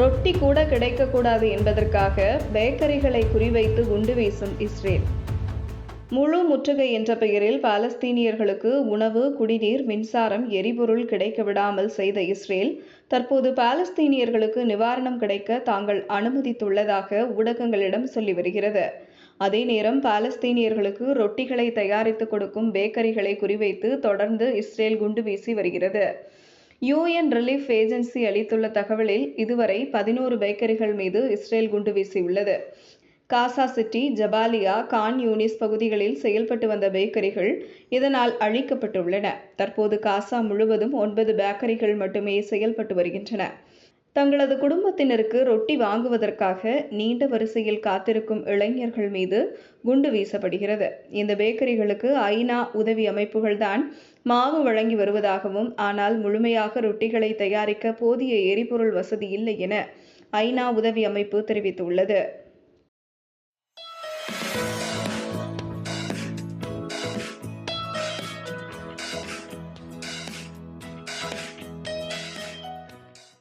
ரொட்டி கூட கிடைக்கக்கூடாது என்பதற்காக பேக்கரிகளை குறிவைத்து குண்டு வீசும் இஸ்ரேல். முழு முற்றுகை என்ற பெயரில் பாலஸ்தீனியர்களுக்கு உணவு குடிநீர் மின்சாரம் எரிபொருள் கிடைக்க விடாமல் செய்த இஸ்ரேல் தற்போது பாலஸ்தீனியர்களுக்கு நிவாரணம் கிடைக்க தாங்கள் அனுமதித்துள்ளதாக ஊடகங்களிடம் சொல்லி வருகிறது. அதே நேரம் பாலஸ்தீனியர்களுக்கு ரொட்டிகளை தயாரித்து கொடுக்கும் பேக்கரிகளை குறிவைத்து தொடர்ந்து இஸ்ரேல் குண்டு வீசி வருகிறது. யூஎன் ரிலீஃப் ஏஜென்சி அளித்துள்ள தகவலில் இதுவரை பதினோரு பேக்கரிகள் மீது இஸ்ரேல் குண்டு வீசியுள்ளது. Gaza city Jabalia Khan Younis பகுதிகளில் செயல்பட்டு வந்த பேக்கரிகள் இதனால் அழிக்கப்பட்டுள்ளன. தற்போது காசா முழுவதும் ஒன்பது பேக்கரிகள் மட்டுமே செயல்பட்டு வருகின்றன. தங்களது குடும்பத்தினருக்கு ரொட்டி வாங்குவதற்காக நீண்ட வரிசையில் காத்திருக்கும் இளைஞர்கள் மீது குண்டு வீசப்படுகிறது. இந்த பேக்கரிகளுக்கு ஐநா உதவி அமைப்புகள்தான் மாவு வழங்கி வருவதாகவும் ஆனால் முழுமையாக ரொட்டிகளை தயாரிக்க போதிய எரிபொருள் வசதி இல்லை என ஐநா உதவி அமைப்பு தெரிவித்துள்ளது.